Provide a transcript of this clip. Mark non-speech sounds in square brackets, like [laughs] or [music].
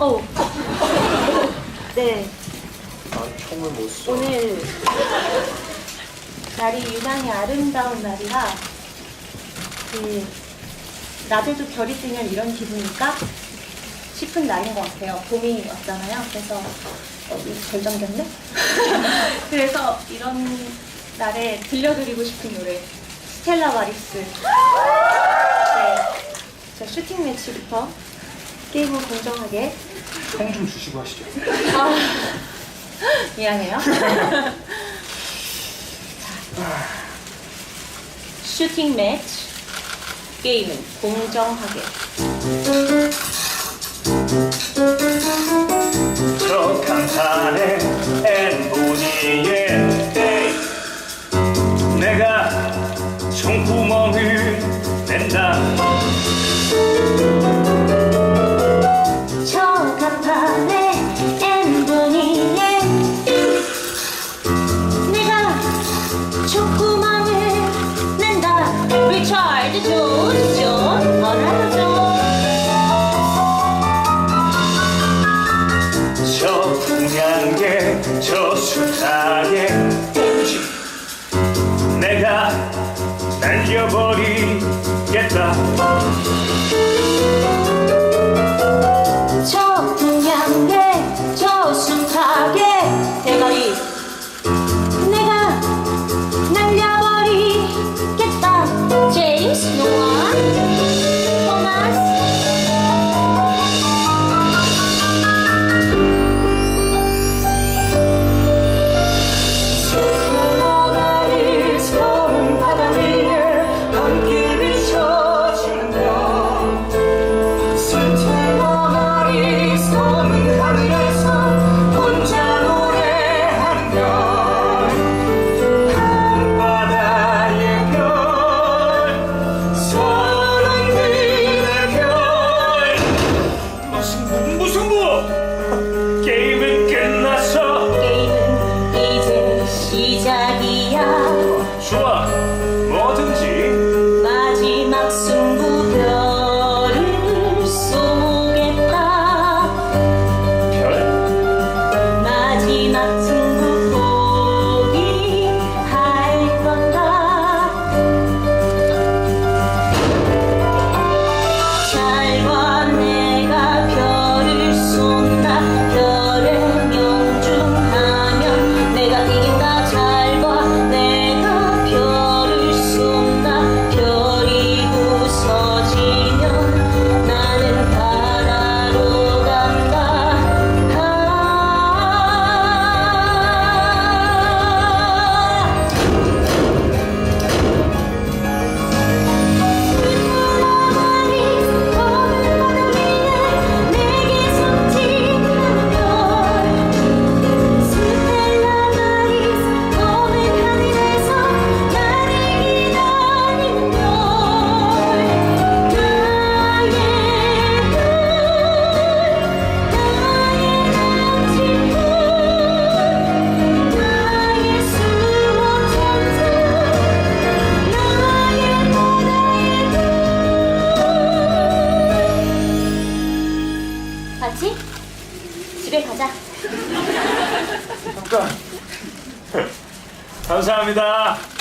어. 네. 난 총을 못 써. 오늘 날이 유난히 아름다운 날이라 그 낮에도 별이 뜨면 이런 기분일까 싶은 날인 것 같아요. 봄이 왔잖아요. 그래서 어, 잘 잠겼네. [laughs] 그래서 이런 날에 들려드리고 싶은 노래 스텔라 마리스. 네. 제 슈팅 매치부터 게임을 공정하게. 형좀 주시고 하시죠. 아, 미안해요. [laughs] 자, 슈팅 매치 게임은 공정하게. 저 간판에 엠보니의 데이 내가 존, 어라죠 저 풍량의 저 수타의 시작 감사합니다